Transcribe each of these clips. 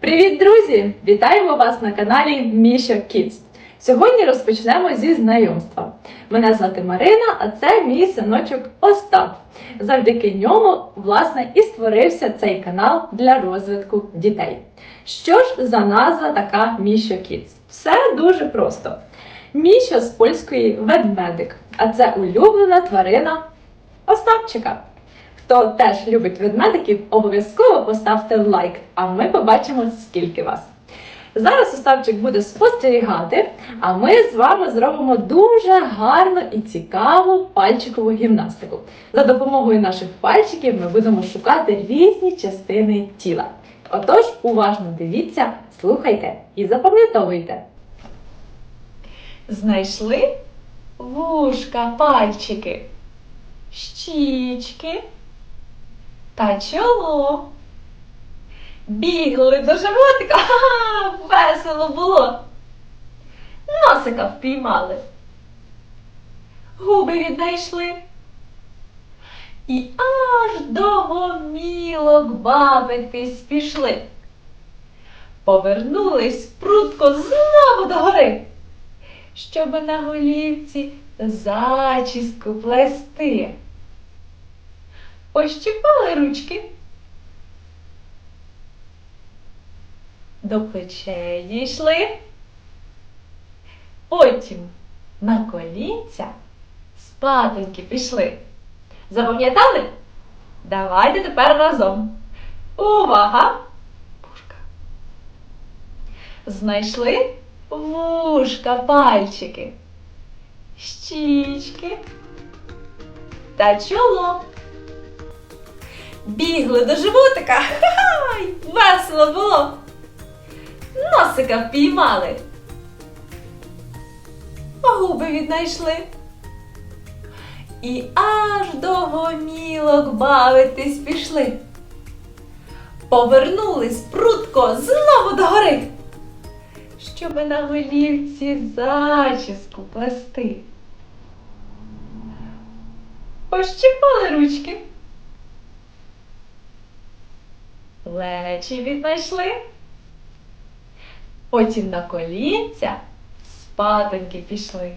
Привіт, друзі! Вітаємо вас на каналі Міша Kids. Сьогодні розпочнемо зі знайомства. Мене звати Марина, а це мій синочок Остап. Завдяки ньому, власне, і створився цей канал для розвитку дітей. Що ж за назва така Міша Kids? Все дуже просто. Міша з польської ведмедик, а це улюблена тварина Остапчика. Хто теж любить ведмедиків, обов'язково поставте лайк, а ми побачимо, скільки вас. Зараз Остапчик буде спостерігати, а ми з вами зробимо дуже гарну і цікаву пальчикову гімнастику. За допомогою наших пальчиків ми будемо шукати різні частини тіла. Отож, уважно дивіться, слухайте і запам'ятовуйте. Знайшли вушка, пальчики, щічки та чоло. Бігли до животика, ха-ха, весело було. Носика впіймали. Губи віднайшли. І аж до гомілок бавитись пішли. Повернулись прутко знову до гори, щоби на голівці зачіску плести. Пощипали ручки. До плечей дійшли. Потім на колінця спатоньки пішли. Запам'ятали? Давайте тепер разом. Увага! Пушка. Знайшли вушка, пальчики, щічки та чоло. Бігли до животика. Ха-ха! й Весело було. Носика впіймали. Губи віднайшли. І аж до гомілок бавитись пішли. Повернулись прутко знову до гори, щоби на голівці зачіску плести. Пощипали ручки. Плечі віднайшли. Потім на колінця спатоньки пішли.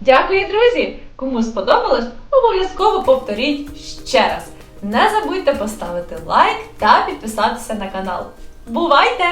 Дякую, друзі! Кому сподобалось, обов'язково повторіть ще раз. Не забудьте поставити лайк та підписатися на канал. Бувайте!